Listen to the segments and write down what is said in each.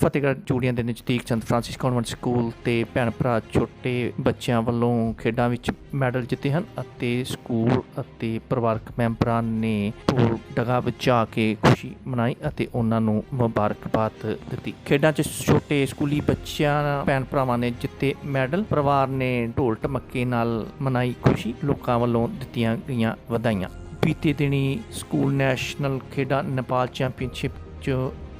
ਫਤਿਹਗੜ੍ਹ ਚੂੜੀਆਂ ਦੇ ਨਜ਼ਦੀਕ ਸੰਤ Francis convent school ਤੇ ਭੈਣ ਭਰਾ ਛੋਟੇ ਬੱਚਿਆਂ ਵੱਲੋਂ ਖੇਡਾਂ ਵਿੱਚ ਮੈਡਲ ਜਿੱਤੇ ਹਨ ਅਤੇ ਸਕੂਲ ਅਤੇ ਪਰਿਵਾਰਕ ਮੈਂਬਰਾਂ ਨੇ ਢੋਲ ਡਗਾ ਵਜਾ ਕੇ ਖੁਸ਼ੀ ਮਨਾਈ ਅਤੇ ਉਹਨਾਂ ਨੂੰ ਮੁਬਾਰਕਬਾਦ ਦਿੱਤੀ। ਖੇਡਾਂ 'ਚ ਛੋਟੇ ਸਕੂਲੀ ਬੱਚਿਆਂ, ਭੈਣ ਭਰਾਵਾਂ ਨੇ ਜਿੱਤੇ ਮੈਡਲ, ਪਰਿਵਾਰ ਨੇ ਢੋਲ ਢਮੱਕੇ ਨਾਲ ਮਨਾਈ ਖੁਸ਼ੀ, ਲੋਕਾਂ ਵੱਲੋਂ ਦਿੱਤੀਆਂ ਗਈਆਂ ਵਧਾਈਆਂ। ਬੀਤੇ ਦਿਨੀ ਸਕੂਲ ਨੈਸ਼ਨਲ ਖੇਡਾਂ ਨੇਪਾਲ ਚੈਂਪੀਅਨਸ਼ਿਪ 'ਚ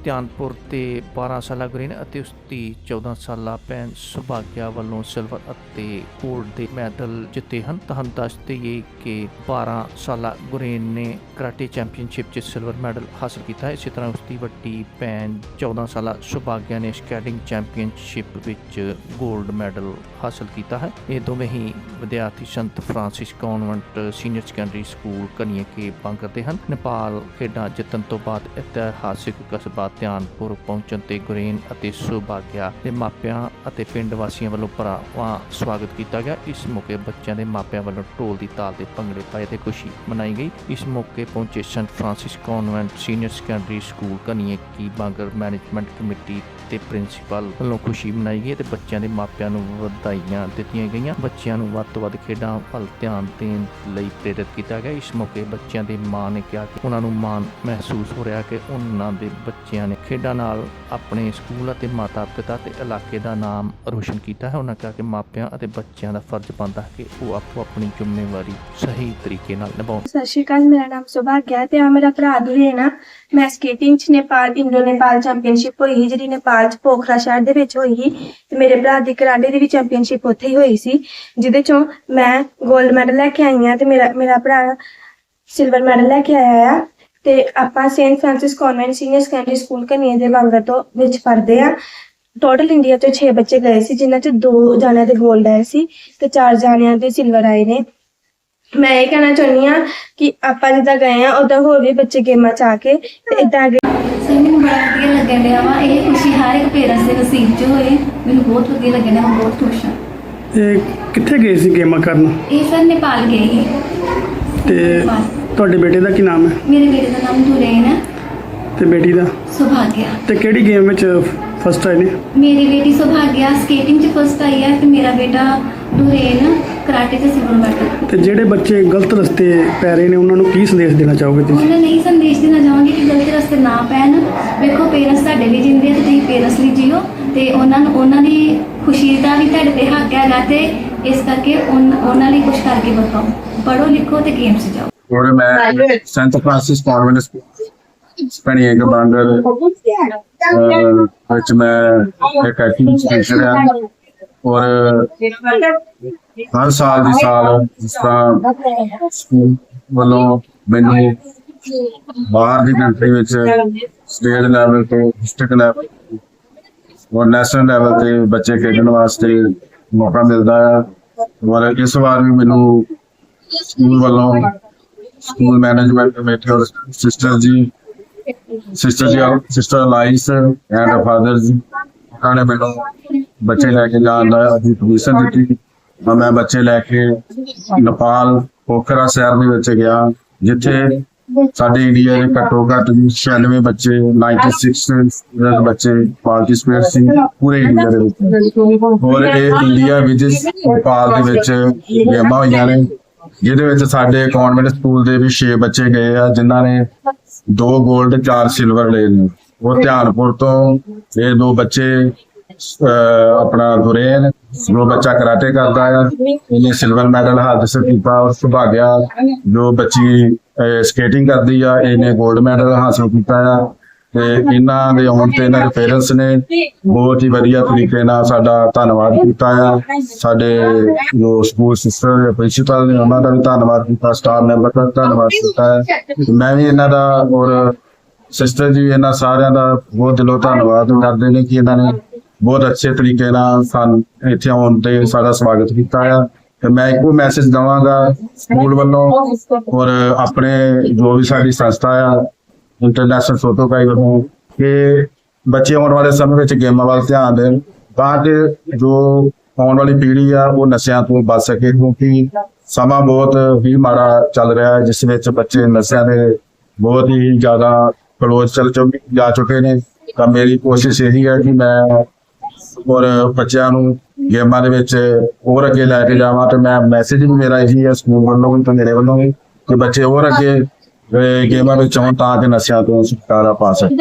ਧਿਆਨਪੁਰ ਤੇ 12 ਸਾਲਾ ਗੁਰੇਨ ਅਤੇ ਉਸ ਦੀ 14 ਸਾਲਾ ਭੈਣ ਸੁਭਾਗਿਆ ਵੱਲੋਂ ਸਿਲਵਰ ਅਤੇ 골ਡ ਦੇ ਮੈਡਲ ਜਿੱਤੇ ਹਨ। ਤਾਂ ਦੱਸ ਦਈਏ ਕਿ 12 ਸਾਲਾ ਗੁਰੇਨ ਨੇ ਕਰਾਟੇ ਚੈਂਪੀਅਨਸ਼ਿਪ 'ਚ ਸਿਲਵਰ ਮੈਡਲ ਹਾਸਲ ਕੀਤਾ। ਹੈ ਇਸੇ ਤਰ੍ਹਾਂ ਉਸ ਦੀ ਵੱਡੀ ਭੈਣ 14 ਸਾਲਾ ਸੁਭਾਗਿਆ ਨੇ ਸਕੈਟਿੰਗ ਚੈਂਪੀਅਨਸ਼ਿਪ ਵਿੱਚ 골ਡ ਮੈਡਲ ਹਾਸਲ ਕੀਤਾ ਹੈ। ਇਹ ਦੋਵੇਂ ਹੀ ਵਿਦਿਆਰਥੀ ਸੰਤ Francis convent senior secondary school Kanieke Bangar ਹਨ। ਨੇਪਾਲ ਖੇਡਾਂ ਜਿੱਤਣ ਤੋਂ ਬਾਅਦ ਇਤਿਹਾਸਿਕ ਕਸਬਾ ਧਿਆਨਪੁਰ ਪਹੁੰਚਣ ਤੇ ਗੁਰੇਨ ਅਤੇ ਸੁਭਾਗਿਆ ਦੇ ਮਾਪਿਆਂ ਅਤੇ ਪਿੰਡ ਵਾਸੀਆਂ ਵੱਲੋਂ ਭਰਾਵਾਂ ਸਵਾਗਤ ਕੀਤਾ ਗਿਆ। ਇਸ ਮੌਕੇ ਬੱਚਿਆਂ ਦੇ ਮਾਪਿਆਂ ਵੱਲੋਂ ਢੋਲ ਦੀ ਤਾਲ ਤੇ ਭੰਗੜੇ ਪਾਏ ਤੇ ਖੁਸ਼ੀ ਮਨਾਈ ਗਈ। ਇਸ ਮੌਕੇ ਪਹੁੰਚੇ saint Francis convent senior secondary school Kanieki Bangar management committee ਤੇ ਪ੍ਰਿੰਸੀਪਲ ਵੱਲੋਂ ਖੁਸ਼ੀ ਮਨਾਈ ਗਈ ਤੇ ਬੱਚਿਆਂ ਦੇ ਮਾਪਿਆਂ ਨੂੰ ਵਧਾਈਆਂ ਦਿੱਤੀਆਂ ਗਈਆਂ। ਬੱਚਿਆਂ ਨੂੰ ਵੱਧ ਤੋਂ ਵੱਧ ਖੇਡਾਂ ਵੱਲ ਧਿਆਨ ਦੇਣ ਲਈ ਪ੍ਰੇਰਿਤ ਕੀਤਾ ਗਿਆ। ਇਸ ਮੌਕੇ ਬੱਚਿਆਂ ਦੇ ਮਾਂ ਨੇ ਕਿਹਾ ਕਿ ਉਹਨਾਂ ਨੂੰ ਮਾਣ ਮਹਿਸੂਸ ਹੋ ਰਿਹਾ ਕਿ ਉਹਨਾਂ ਦੇ ਬੱਚਿਆਂ ਨੇ ਖੇਡਾਂ ਨਾਲ ਆਪਣੇ ਸਕੂਲ ਅਤੇ ਮਾਤਾ ਪਿਤਾ ਤੇ ਇਲਾਕੇ ਦਾ ਨਾਮ ਰੋਸ਼ਨ ਕੀਤਾ ਹੈ। ਉਹਨਾਂ ਕਿਹਾ ਕਿ ਮਾਪਿਆਂ ਅਤੇ ਬੱਚਿਆਂ ਦਾ ਫਰਜ਼ ਬਣਦਾ ਹੈ ਕਿ ਉਹ ਆਪੋ ਆਪਣੀ ਜ਼ਿੰਮੇਵਾਰੀ ਸਹੀ ਤਰੀਕੇ ਨਾਲ ਨਿਭਾਉਣ। ਸਤਿ ਸ਼੍ਰੀ ਅਕਾਲ, ਮੇਰਾ ਨਾਮ ਸੁਭਾਗਿਆ ਤੇ ਆ ਮੇਰਾ ਭਰਾ ਦੁਰੇਨਾ ਮੈਂ ਸਕੇਟਿੰਗ ਚ ਨੇਪਾਲ ਇੰਡੋ ਨੇਪਾਲ ਚੈਂਪੀਅਨਸ਼ਿਪ ਹੋਈ ਜਿਹੜੀ ਨੇਪਾਲ ਚ ਪੋਖਰਾ ਸ਼ਹਿਰ ਦੇ ਵਿੱਚ ਹੋਈ ਸੀ ਤੇ ਮੇਰੇ ਭਰਾ ਦੀ ਕਰਾਟੇ ਦੀ ਵੀ ਚੈਂਪੀਅਨਸ਼ਿਪ ਉੱਥੇ ਹੀ ਹੋਈ ਸੀ, ਜਿਹਦੇ ਚੋਂ ਮੈਂ 골ਡ ਮੈਡਲ ਲੈ ਕੇ ਆਈ ਹਾਂ ਤੇ ਮੇਰਾ ਮੇਰਾ ਭਰਾ ਸਿਲਵਰ ਮੈਡਲ ਲੈ ਕੇ ਆਇਆ ਆ ਤੇ ਆਪਾਂ saint Francis convent senior secondary school Kanie ਦੇ ਬੰਗਰ ਤੋਂ ਵਿੱਚ ਪੜ੍ਹਦੇ ਆ। ਟੋਟਲ ਇੰਡੀਆ ਤੋਂ 6 ਬੱਚੇ ਗਏ ਸੀ, ਜਿਨ੍ਹਾਂ ਚ ਦੋ ਜਾਣਿਆਂ ਦੇ 골ਡ ਆਏ ਸੀ ਤੇ ਚਾਰ ਜਾਣਿਆਂ ਦੇ ਸਿਲਵਰ ਆਏ ਨੇ। ਮੈਂ ਇਹ ਕਹਿਣਾ ਚਾਹੁੰਦੀ ਆ ਕਿ ਆਪਾਂ ਜਿੱਦਾਂ ਗਏ ਆ ਉਦਾਂ ਹੋਰ ਵੀ ਬੱਚੇ ਗੇਮਾਂ ਚ ਆ ਕੇ ਤੇ ਇਦਾਂ ਅੱਗੇ ਸੋ ਬੜਾ ਵਧੀਆ ਲੱਗਣ ਡਿਆ ਵਾ। ਹਰ ਇੱਕ ਪੇਰੈਂਟਸ ਦੇ ਨਸੀਬ 'ਚ ਹੋਏ ਮੈਨੂੰ ਬਹੁਤ ਵਧੀਆ ਲੱਗਣ ਡਿਆ ਮੈਂ ਬਹੁਤ ਖੁਸ਼ ਹਾਂ। ਇਹ ਕਿੱਥੇ ਗਏ ਸੀ ਗੇਮਾਂ ਕਰਨ? ਇਹ ਸਰ ਨੇਪਾਲ ਗਏ ਸੀ। ਤੇ ਨੇਪਾਲ। ਤੁਹਾਡੇ ਬੇਟੇ ਦਾ ਕੀ ਨਾਮ ਹੈ? ਮੇਰੇ ਬੇਟੇ ਦਾ ਨਾਮ ਦੁਰੇਨ ਹੈ। ਤੇ ਬੇਟੀ ਦਾ? ਸੁਭਾਗਿਆ। ਤੇ ਕਿਹੜੀ ਗੇਮ ਵਿੱਚ ਫਸਟ ਆਏ ਨੇ? ਮੇਰੀ ਬੇਟੀ ਸੁਭਾਗਿਆ ਸਕੇਟਿੰਗ 'ਚ ਫਸਟ ਆਈ ਹੈ ਤੇ ਮੇਰਾ ਬੇਟਾ ਦੁਰੇਨ ਕਰਾਟੇ 'ਚ ਸਿਲਵਰ ਮੈਡਲ ਤੇ ਜਿਹੜੇ ਬੱਚੇ ਗਲਤ ਰਸਤੇ ਪੈ ਰਹੇ ਨੇ ਉਹਨਾਂ ਨੂੰ ਕੀ ਸੰਦੇਸ਼ ਦੇਣਾ ਚਾਹੋਗੇ ਤੁਸੀਂ? ਉਹਨਾਂ ਨਹੀਂ ਸੰਦੇਸ਼ ਦੇਣਾ ਚਾਹਾਂਗੇ ਕਿ ਗਲਤ ਰਸਤੇ ਨਾ ਪੈਣ। ਵੇਖੋ ਪੇਰੈਂਟਸ ਤੁਹਾਡੇ ਲਈ ਜਿੰਦੇ ਆ ਤੇ ਤੁਸੀਂ ਪੇਰੈਂਟਸ ਲਈ ਜੀਓ ਤੇ ਉਹਨਾਂ ਨੂੰ ਉਹਨਾਂ ਦੀ ਖੁਸ਼ੀ ਦਾ ਵੀ ਤੁਹਾਡੇ ਤੇ ਹੱਕ ਹੈਗਾ ਤੇ ਇਸ ਕਰਕੇ ਉਨ- ਉਹਨਾਂ ਲਈ ਕੁਝ ਕਰਕੇ ਬਤਾਓ ਪੜੋ ਲਿਖੋ ਤੇ ਗੇਮਸ ਜਾਓ Florida man, Santa Francis Convent School, Spani Egabandal, ਵਿੱਚ ਮੈਂ ਇੱਕ ਐਕਟਿੰਗ ਟੀਚਰ ਹਾਂ ਔਰ ਹਰ ਸਾਲ ਦੀ ਸਾਲ ਜਿਸ ਤਰ੍ਹਾਂ ਸਕੂਲ ਵੱਲੋਂ ਮੈਨੂੰ ਬਾਹਰ ਦੀ ਕੰਟਰੀ ਵਿੱਚ ਸਟੇਟ ਲੈਵਲ ਤੋਂ ਡਿਸਟ੍ਰਿਕਟ ਲੈਵਲ ਔਰ ਨੈਸ਼ਨਲ ਲੈਵਲ ਤੇ ਬੱਚੇ ਖੇਡਣ ਵਾਸਤੇ ਮੌਕਾ ਮਿਲਦਾ ਹੈ ਔਰ ਇਸ ਵਾਰ ਵੀ ਮੈਨੂੰ ਸਕੂਲ ਵੱਲੋਂ ਸਕੂਲ ਮੈਨੇਜਮੈਂਟ ਕਮੇਟੀ ਔਰ sister ji sister ji sister Lais and father ji, ਉਹਨਾਂ ਨੇ ਮੈਨੂੰ ਬੱਚੇ ਲੈ ਕੇ ਜਾਣ ਦਾ ਪਰਮਿਸ਼ਨ ਦਿੱਤੀ। ਤਾਂ ਮੈਂ ਬੱਚੇ ਲੈ ਕੇ ਨੇਪਾਲ ਪੋਖਰਾ ਸ਼ਹਿਰ ਦੇ ਵਿੱਚ ਗਿਆ ਜਿੱਥੇ ਸਾਡੇ ਇੰਡੀਆ ਦੇ ਘੱਟੋ ਘੱਟ 96 ਬੱਚੇ 96 ਸਟੂਡੈਂਟ ਬੱਚੇ ਪਾਰਟਿਸਪੇਟ ਸੀ ਪੂਰੇ ਇੰਡੀਆ ਦੇ ਵਿੱਚ। ਹੋਰ ਇਹ ਇੰਡੀਆ ਵਿੱਚ ਨੇਪਾਲ ਦੇ ਵਿੱਚ ਗੇਮਾਂ ਹੋਈਆਂ ਨੇ ਜਿਹਦੇ ਵਿੱਚ ਸਾਡੇ ਕਨਵੈਂਟ ਸਕੂਲ ਦੇ ਵੀ 6 ਬੱਚੇ ਗਏ ਆ ਜਿਨ੍ਹਾਂ ਨੇ ਦੋ 골ਡ ਚਾਰ ਸਿਲਵਰ ਲਏ ਨੇ। ਉਹ ਧਿਆਨਪੁਰ ਤੋਂ ਇਹ ਦੋ ਬੱਚੇ ਆਪਣਾ ਦੁਰੇਨ ਜੋ ਬੱਚਾ ਕਰਾਟੇ ਕਰਦਾ ਆ ਇਹਨੇ ਸਿਲਵਰ ਮੈਡਲ ਹਾਸਲ ਕੀਤਾ ਔਰ ਸੁਭਾਗਿਆ। ਜੋ ਬੱਚੀ ਸਕੇਟਿੰਗ ਕਰਦੀ ਆ, ਇਹਨੇ 골ਡ ਮੈਡਲ ਹਾਸਲ ਕੀਤਾ ਆ। ਤੇ ਇਹਨਾਂ ਦੇ ਆਉਣ ਤੇ ਇਹਨਾਂ ਦੇ ਪੇਰੈਂਟਸ ਨੇ ਬਹੁਤ ਹੀ ਵਧੀਆ ਤਰੀਕੇ ਨਾਲ ਸਾਡਾ ਧੰਨਵਾਦ ਕੀਤਾ ਆ। ਸਾਡੇ ਜੋ ਸਕੂਲ ਸਿਸਟਰ ਪ੍ਰਿੰਸੀਪਲ ਨੇ, ਉਹਨਾਂ ਦਾ ਵੀ ਧੰਨਵਾਦ ਕੀਤਾ ਸਟਾਫ ਮੈਂਬਰ ਦਾ ਧੰਨਵਾਦ ਕੀਤਾ ਹੈ ਮੈਂ ਵੀ ਇਹਨਾਂ ਦਾ ਔਰ ਸਿਸਟਰ ਜੀ ਇਹਨਾਂ ਸਾਰਿਆਂ ਦਾ ਬਹੁਤ ਦਿਲੋਂ ਧੰਨਵਾਦ ਕਰਦੇ ਨੇ ਕਿ ਇਹਨਾਂ ਨੇ ਬਹੁਤ ਅੱਛੇ ਤਰੀਕੇ ਨਾਲ ਸਾਨੂੰ, ਇੱਥੇ ਆਉਣ ਤੇ ਸਾਡਾ ਸਵਾਗਤ ਕੀਤਾ ਆ। ਤੇ ਮੈਂ ਇੱਕੋ ਮੈਸੇਜ ਦਵਾਂਗਾ ਸਕੂਲ ਵੱਲੋਂ ਔਰ ਆਪਣੇ ਜੋ ਵੀ ਸਾਡੀ ਸੰਸਥਾ ਆ ਇੰਟਰਨੈਸ਼ਨਲ ਫੋਟੋਗ੍ਰਾਫੀ ਵੱਲੋਂ ਕਿ ਬੱਚੇ ਆਉਣ ਵਾਲੇ ਸਮੇਂ ਵਿੱਚ ਗੇਮਾਂ ਵੱਲ ਧਿਆਨ ਦੇਣ, ਤਾਂ ਕਿ ਜੋ ਆਉਣ ਵਾਲੀ ਪੀੜ੍ਹੀ ਆ, ਉਹ ਨਸ਼ਿਆਂ ਤੋਂ ਬਚ ਸਕੇ, ਕਿਉਂਕਿ ਸਮਾਂ ਬਹੁਤ ਹੀ ਮਾੜਾ ਚੱਲ ਰਿਹਾ ਹੈ, ਜਿਸ ਵਿੱਚ ਬੱਚੇ ਨਸ਼ਿਆਂ ਦੇ ਬਹੁਤ ਹੀ ਜ਼ਿਆਦਾ ਕਲੋਜ਼ ਚੱਲ ਚੁੱਕੇ, ਜਾ ਚੁੱਕੇ ਨੇ। ਤਾਂ ਮੇਰੀ ਕੋਸ਼ਿਸ਼ ਇਹੀ ਹੈ ਕਿ ਮੈਂ ਔਰ ਬੱਚਿਆਂ ਨੂੰ ਗੇਮਾਂ ਦੇ ਵਿੱਚ ਹੋਰ ਅੱਗੇ ਲੈ ਕੇ ਜਾਵਾਂ ਤੇ ਮੈਂ ਮੈਸੇਜ ਵੀ ਮੇਰਾ ਇਹੀ ਹੈ ਸਕੂਲ ਵੱਲੋਂ ਵੀ ਤੇ ਮੇਰੇ ਵੱਲੋਂ ਵੀ ਕਿ ਬੱਚੇ ਹੋਰ ਅੱਗੇ ਗੇਮਾਂ ਵਿੱਚ ਆਉਣ ਤਾਂ ਕਿ ਨਸ਼ਿਆਂ ਤੋਂ ਛੁਟਕਾਰਾ ਪਾ ਸਕਣ।